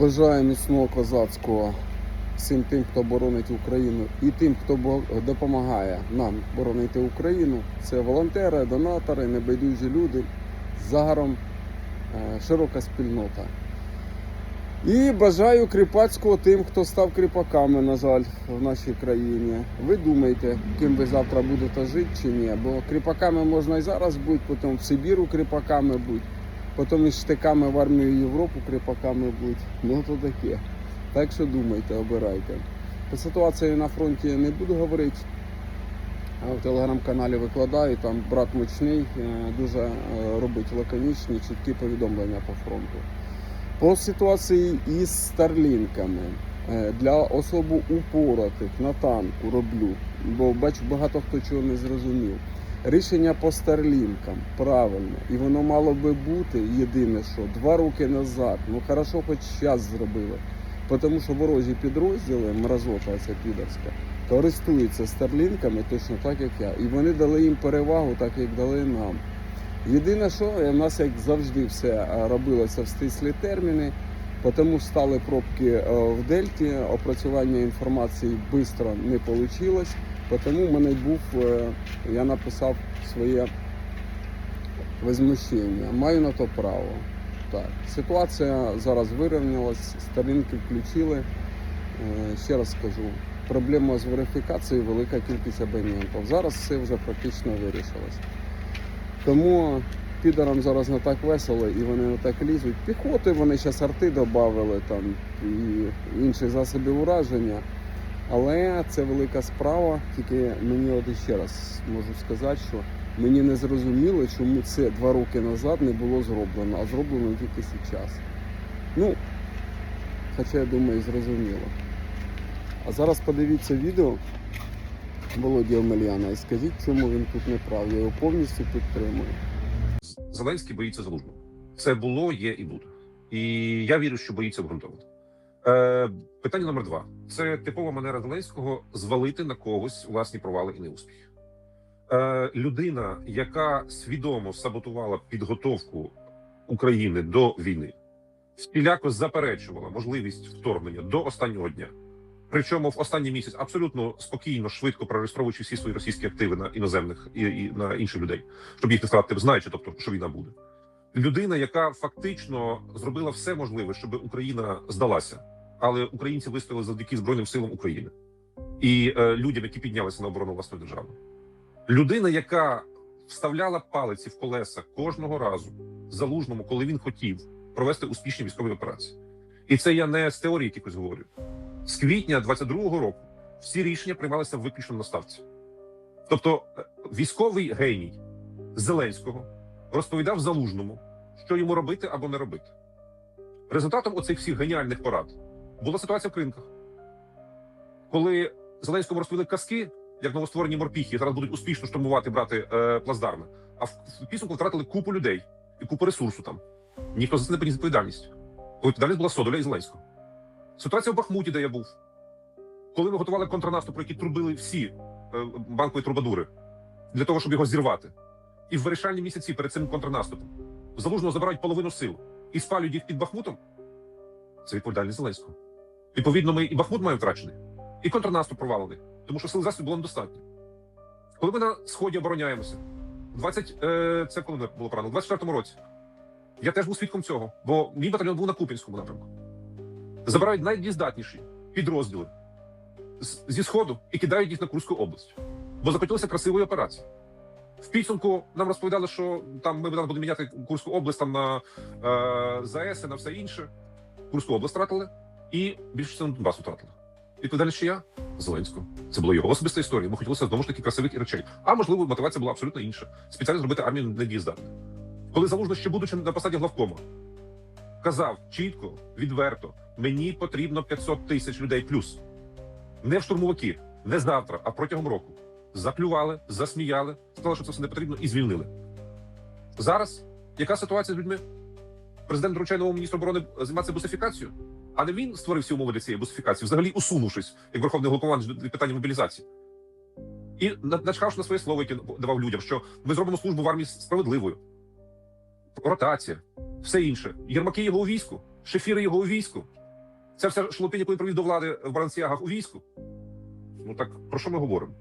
Бажаю міцного козацького всім тим, хто боронить Україну, і тим, хто допомагає нам боронити Україну. Це волонтери, донатори, небайдужі люди. Загаром е, широка спільнота. І бажаю кріпацького тим, хто став кріпаками, на жаль, в нашій країні. Ви думаєте, ким ви завтра будете жити чи ні? Бо кріпаками можна і зараз бути, потім в Сибіру кріпаками бути, потім із штиками в армію Європу кріпаками бути. Ну то таке. Так що думайте, обирайте. По ситуації на фронті не буду говорити. А в телеграм-каналі викладаю, там брат мучний, е, дуже е, робить лаконічні, чіткі повідомлення по фронту. По ситуації із старлінками е, для особо упоротих на танку роблю, бо бачу, багато хто чого не зрозумів. Рішення по старлінкам правильно, і воно мало би бути єдине, що два роки назад. Ну хорошо, хоч час зробили. Тому що ворожі підрозділи, мразота ця підерська, користуються старлінками точно так, як я. І вони дали їм перевагу, так як дали нам. Єдине, що у нас, як завжди, все е, робилося в стислі терміни, тому стали пробки е, в Дельті, опрацювання інформації швидко не вийшло, тому мене був, е, я написав своє возмущення. Маю на то право. Так, ситуація зараз вирівнялась, сторінки включили. Е, Ще раз скажу, проблема з верифікацією, велика кількість абонентів. Зараз все вже практично вирішилось. Тому підарам зараз не так весело і вони не так лізуть. Піхоти вони зараз арти додали там і інших засобів ураження. Але це велика справа. Тільки мені от ще раз можу сказати, що мені не зрозуміло, чому це два роки назад не було зроблено, а зроблено тільки зараз. Ну, хоча я думаю, зрозуміло. А зараз подивіться відео Володі Омельяна і скажіть, чому він тут не прав. Я його повністю підтримую. Зеленський боїться залужного. Це було, є і буде. І я вірю, що боїться обґрунтовано. Е, питання номер два: це типова манера Зеленського звалити на когось власні провали і неуспіхи. Е, людина, яка свідомо саботувала підготовку України до війни, всіляко заперечувала можливість вторгнення до останнього дня. Причому в останній місяць абсолютно спокійно, швидко прореєстровуючи всі свої російські активи на іноземних і, і на інших людей, щоб їх не втратити, знаючи, тобто, що війна буде. Людина, яка фактично зробила все можливе, щоб Україна здалася, але українці вистояли завдяки Збройним силам України і е, людям, які піднялися на оборону власної держави. Людина, яка вставляла палиці в колеса кожного разу залужному, коли він хотів провести успішні військові операції. І це я не з теорії якихось говорю. З квітня 22-го року всі рішення приймалися виключно на ставці. Тобто, е, військовий геній Зеленського розповідав залужному, що йому робити або не робити. Результатом оцих всіх геніальних порад була ситуація в кринках. Коли Зеленському розповіли казки, як новостворені морпіхи зараз будуть успішно штурмувати брати е, плацдарми, а в, підсумку втратили купу людей і купу ресурсу там. Ніхто за це не поніс відповідальність. Відповідальність була Содоля і Зеленського. Ситуація в Бахмуті, де я був, коли ми готували контрнаступ, про який трубили всі е, банкові трубадури для того, щоб його зірвати. І в вирішальні місяці перед цим контрнаступом залужного забирають половину сил і спалюють їх під Бахмутом. Це відповідальність Зеленського. Відповідно, ми і Бахмут маємо втрачений, і контрнаступ провалений, тому що сил засобів було недостатньо. Коли ми на сході обороняємося, 20, е, це коли було правильно, у 24-му році. Я теж був свідком цього, бо мій батальйон був на Купінському напрямку. Забирають найдієздатніші підрозділи зі сходу і кидають їх на Курську область, бо захотілося красивої операції. В підсумку нам розповідали, що там ми будемо міняти Курську область там на е, ЗАЕС і на все інше. Курську область втратили і більшу частину Донбасу втратили. Відповідальність я Зеленського. Це була його особиста історія. Йому хотілося знову ж таки красивих і речей. А можливо, мотивація була абсолютно інша. Спеціально зробити армію недієздатною. Коли залужно ще будучи на посаді главкома, казав чітко, відверто: мені потрібно 500 тисяч людей плюс. Не в штурмовики, не завтра, а протягом року. Заплювали, засміяли, сказали, що це все не потрібно, і звільнили. Зараз яка ситуація з людьми? Президент доручає новому міністру оборони займатися бусифікацією, а не він створив всі умови для цієї бусифікації, взагалі усунувшись, як верховний головкомандувач від питання мобілізації. І начхавши на своє слово, яке давав людям, що ми зробимо службу в армії справедливою. Ротація, все інше. Єрмаки його у війську, шефіри його у війську. Ця вся шлопінь, яку він привів до влади в Балансіагах у війську. Ну так про що ми говоримо?